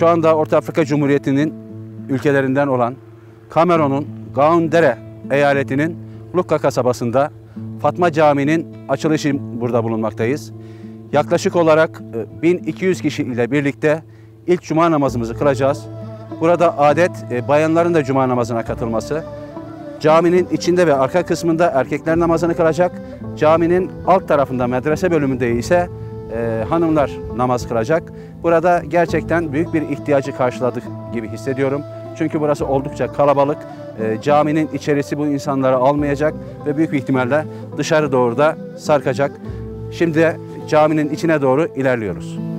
Şu anda Orta Afrika Cumhuriyeti'nin ülkelerinden olan Kamerun'un Gaundere eyaletinin Lukka kasabasında Fatma Camii'nin açılışı burada bulunmaktayız. Yaklaşık olarak e, 1200 kişi ile birlikte ilk cuma namazımızı kılacağız. Burada adet e, bayanların da cuma namazına katılması. Caminin içinde ve arka kısmında erkekler namazını kılacak. Caminin alt tarafında medrese bölümünde ise e, hanımlar namaz kılacak. Burada gerçekten büyük bir ihtiyacı karşıladık gibi hissediyorum. Çünkü burası oldukça kalabalık. E, caminin içerisi bu insanları almayacak ve büyük bir ihtimalle dışarı doğru da sarkacak. Şimdi caminin içine doğru ilerliyoruz.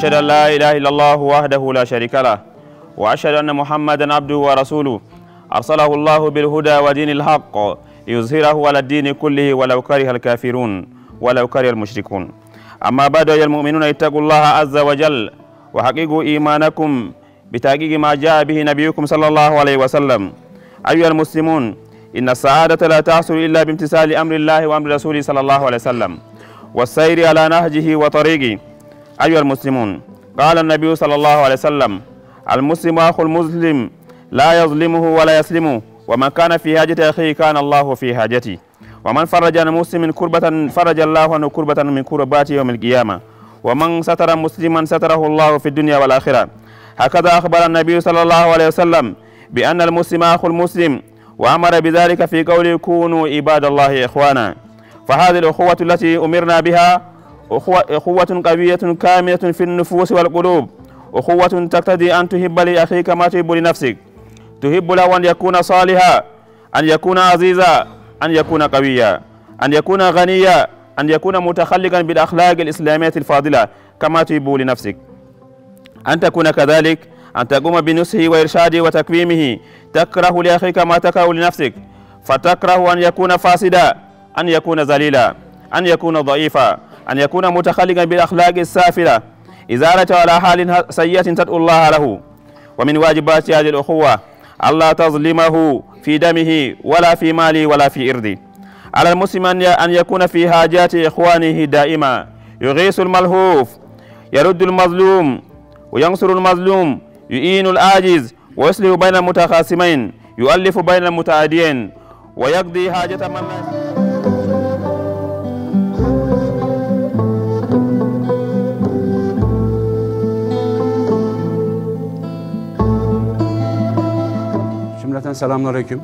وأشهد أن لا إله إلا الله وحده لا شريك له وأشهد أن محمدا عبده ورسوله. أرسله الله بالهدى ودين الحق ليظهره على الدين كله ولو كره الكافرون ولو كره المشركون. أما بعد يا المؤمنون اتقوا الله عز وجل وحققوا إيمانكم بتحقيق ما جاء به نبيكم صلى الله عليه وسلم. أيها المسلمون إن السعادة لا تحصل إلا بامتثال أمر الله وأمر رسوله صلى الله عليه وسلم والسير على نهجه وطريقه. أيها المسلمون قال النبي صلى الله عليه وسلم المسلم أخو المسلم لا يظلمه ولا يسلمه ومن كان في حاجة أخيه كان الله في حاجته. ومن فرج عن مسلم كربة فرج الله عنه كربة من كربات يوم القيامة. ومن ستر مسلما ستره الله في الدنيا والآخرة. هكذا أخبر النبي صلى الله عليه وسلم بأن المسلم أخو المسلم وأمر بذلك في قوله كونوا عباد الله إخوانا. فهذه الأخوة التي أمرنا بها أخوة, قوية كاملة في النفوس والقلوب. أخوة تقتضي أن تحب لأخيك ما تحب لنفسك. تحب له أن يكون صالحا أن يكون عزيزا أن يكون قويا أن يكون غنيا أن يكون متخلقا بالأخلاق الإسلامية الفاضلة كما تحب لنفسك. أن تكون كذلك أن تقوم بنصحه وإرشاده وتكريمه. تكره لأخيك ما تكره لنفسك. فتكره أن يكون فاسدا أن يكون ذليلا أن يكون ضعيفا. أن يكون متخلقا بالأخلاق السافلة إزالة على حال سيئة تدعو الله له. ومن واجبات هذه الأخوة ألا تظلمه في دمه ولا في ماله ولا في إرضه على المسلم أن يكون في حاجات إخوانه دائما. يغيث الملهوف يرد المظلوم وينصر المظلوم يعين العاجز ويصلح بين المتخاصمين يؤلف بين المتعادين ويقضي حاجة من Cümleten selamünaleyküm.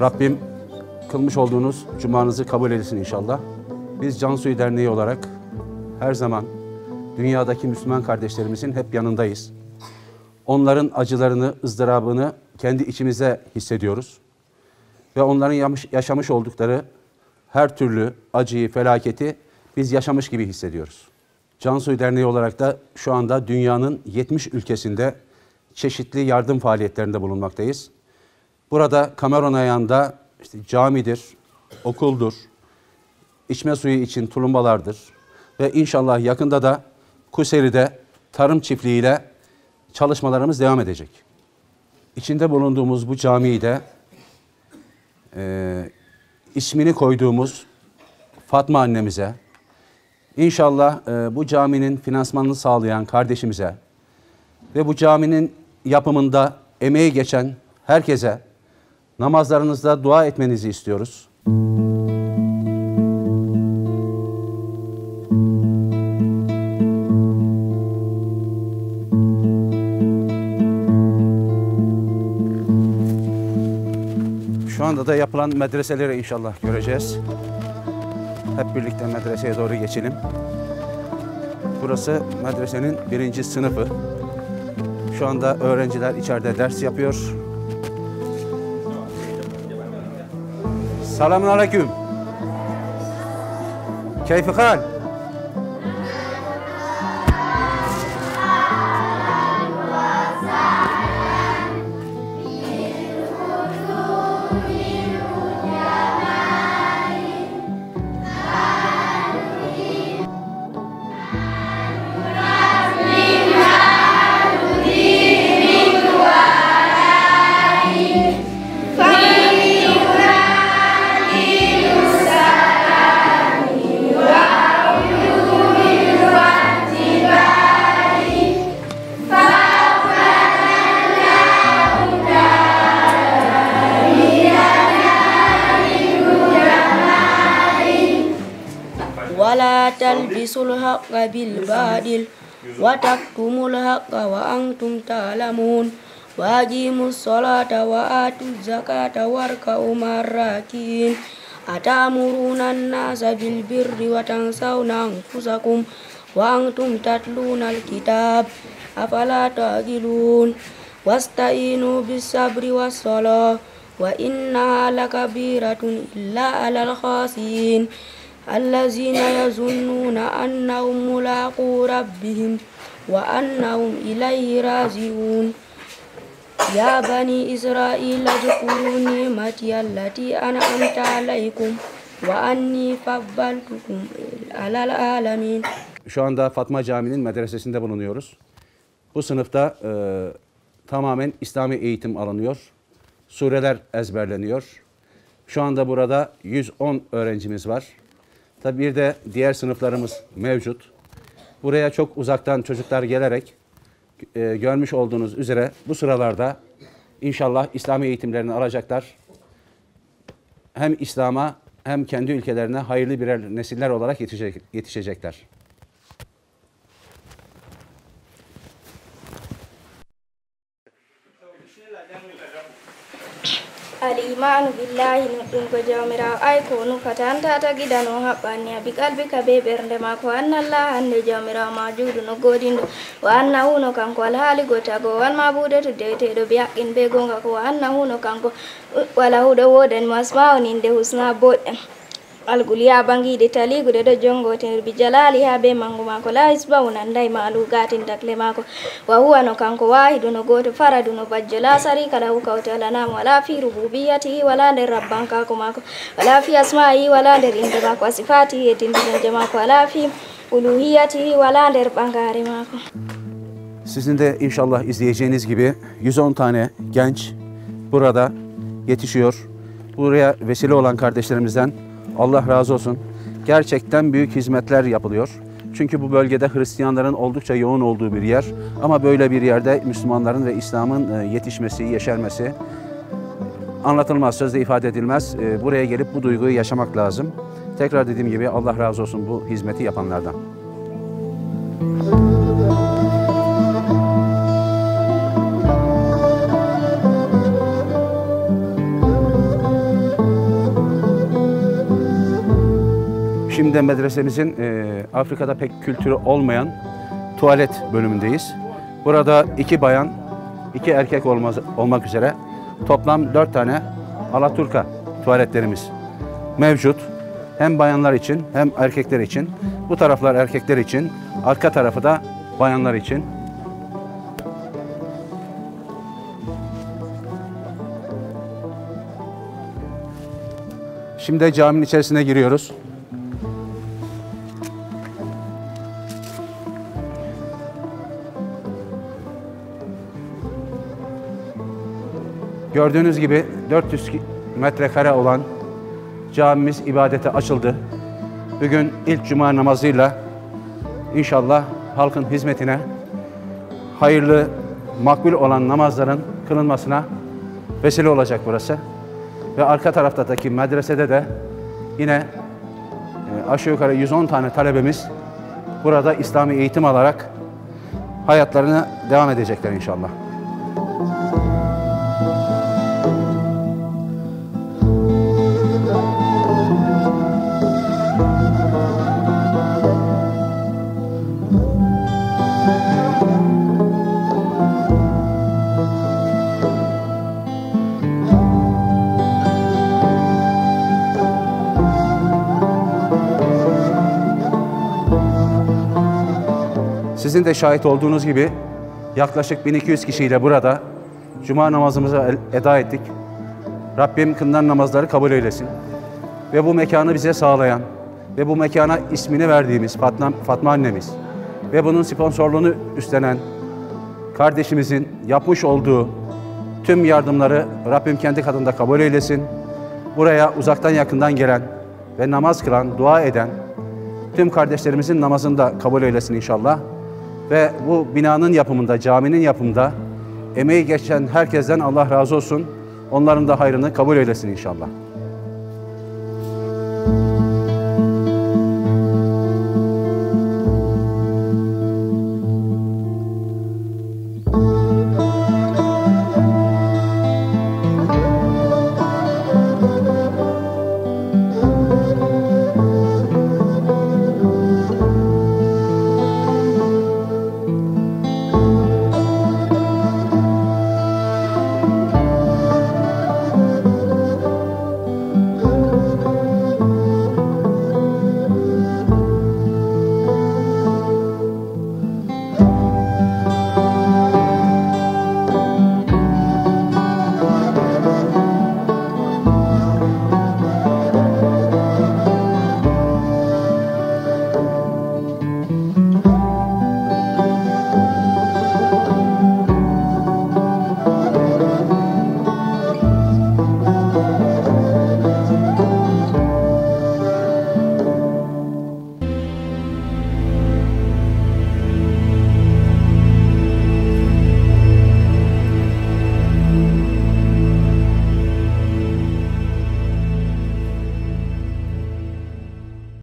Rabbim kılmış olduğunuz cumanızı kabul etsin inşallah. Biz Cansuyu Derneği olarak her zaman dünyadaki Müslüman kardeşlerimizin hep yanındayız. Onların acılarını, ızdırabını kendi içimize hissediyoruz. Ve onların yaşamış oldukları her türlü acıyı, felaketi biz yaşamış gibi hissediyoruz. Cansuyu Derneği olarak da şu anda dünyanın 70 ülkesinde çeşitli yardım faaliyetlerinde bulunmaktayız. Burada Kamerun ayağında işte camidir, okuldur, içme suyu için tulumbalardır ve inşallah yakında da Kuseri'de tarım çiftliğiyle çalışmalarımız devam edecek. İçinde bulunduğumuz bu camiyi de e, ismini koyduğumuz Fatma annemize, inşallah e, bu caminin finansmanını sağlayan kardeşimize ve bu caminin yapımında emeği geçen herkese namazlarınızda dua etmenizi istiyoruz. Şu anda da yapılan medreseleri inşallah göreceğiz. Hep birlikte medreseye doğru geçelim. Burası medresenin birinci sınıfı. Şu anda öğrenciler içeride ders yapıyor. Selamun aleyküm. Keyfi hal? تلبسوا الحق بالباطل وتكتموا الحق وأنتم تعلمون وأقيموا الصلاة وآتوا الزكاة واركعوا مع الراكعين أتأمرون الناس بالبر وتنسون أنفسكم وأنتم تتلون الكتاب أفلا تعقلون واستعينوا بالصبر والصلاة وإنها لكبيرة إلا على الخاسرين الذين يظنون أنهم ملاقو ربهم وأنهم إليه راجعون يا بني إسرائيل اذكروا نعمتي التي أنعمت عليكم وأني فضلتكم على العالمين Şu anda Fatma Camii'nin medresesinde bulunuyoruz. Bu sınıfta e, tamamen İslami eğitim alınıyor. Sureler ezberleniyor. Şu anda burada 110 öğrencimiz var. Tabi bir de diğer sınıflarımız mevcut. Buraya çok uzaktan çocuklar gelerek e, görmüş olduğunuz üzere bu sıralarda inşallah İslami eğitimlerini alacaklar. Hem İslam'a hem kendi ülkelerine hayırlı birer nesiller olarak yetişecek, yetişecekler. al'imanu billahi nuɗɗungo jawmirawo ay ko nuka tan tata no haɓɓanni abi kalbika be ɓernde ma ko annallah hande jawmirawo ma juuɗu no godindo o anna huno kanko alhaali gotago wan ma buude to dewteɗo be haqqin be gonga ko o anna huno kanko wala huɗo wodani mo asma'u ninde husna boɗɗen. Algul ya bangiɗe taligude ɗo jongotenir bi jalali ha be mangu mako. La hisba o nanday malu gatin dakle mako. Wa huwa no kanko wahidu no goto faradu no bajjo. La sarika lahu kawte wala namo wala fi rububiyatihi wala nder rabbankako mako. Wala fi asma'ihi wala nder inde mako. Wa sifatihi e tindinonje mako. Wala fi uluhiyatihi wala nder ɓangare mako. Sizin de inşallah izleyeceğiniz gibi 110 tane genç burada yetişiyor. Buraya vesile olan kardeşlerimizden Allah razı olsun. Gerçekten büyük hizmetler yapılıyor. Çünkü bu bölgede Hristiyanların oldukça yoğun olduğu bir yer. Ama böyle bir yerde Müslümanların ve İslam'ın e, yetişmesi, yeşermesi anlatılmaz, sözde ifade edilmez. E, Buraya gelip bu duyguyu yaşamak lazım. Tekrar dediğim gibi Allah razı olsun bu hizmeti yapanlardan. Şimdi de medresemizin e, Afrika'da pek kültürü olmayan tuvalet bölümündeyiz. Burada iki bayan, iki erkek olmaz, olmak üzere toplam dört tane Alaturka tuvaletlerimiz mevcut. Hem bayanlar için hem erkekler için. Bu taraflar erkekler için, arka tarafı da bayanlar için. Şimdi caminin içerisine giriyoruz. Gördüğünüz gibi 400 ki- metrekare olan camimiz ibadete açıldı. Bugün ilk cuma namazıyla inşallah halkın hizmetine hayırlı, makbul olan namazların kılınmasına vesile olacak burası. Ve arka taraftaki medresede de yine e, aşağı yukarı 110 tane talebemiz burada İslami eğitim alarak hayatlarına devam edecekler inşallah. Sizin de şahit olduğunuz gibi yaklaşık 1200 kişiyle burada cuma namazımızı eda ettik. Rabbim kılınan namazları kabul eylesin. Ve bu mekanı bize sağlayan ve bu mekana ismini verdiğimiz Fatma, Fatma annemiz ve bunun sponsorluğunu üstlenen kardeşimizin yapmış olduğu tüm yardımları Rabbim kendi katında kabul eylesin. Buraya uzaktan yakından gelen ve namaz kılan, dua eden tüm kardeşlerimizin namazını da kabul eylesin inşallah. Ve bu binanın yapımında, caminin yapımında emeği geçen herkesten Allah razı olsun. Onların da hayrını kabul eylesin inşallah.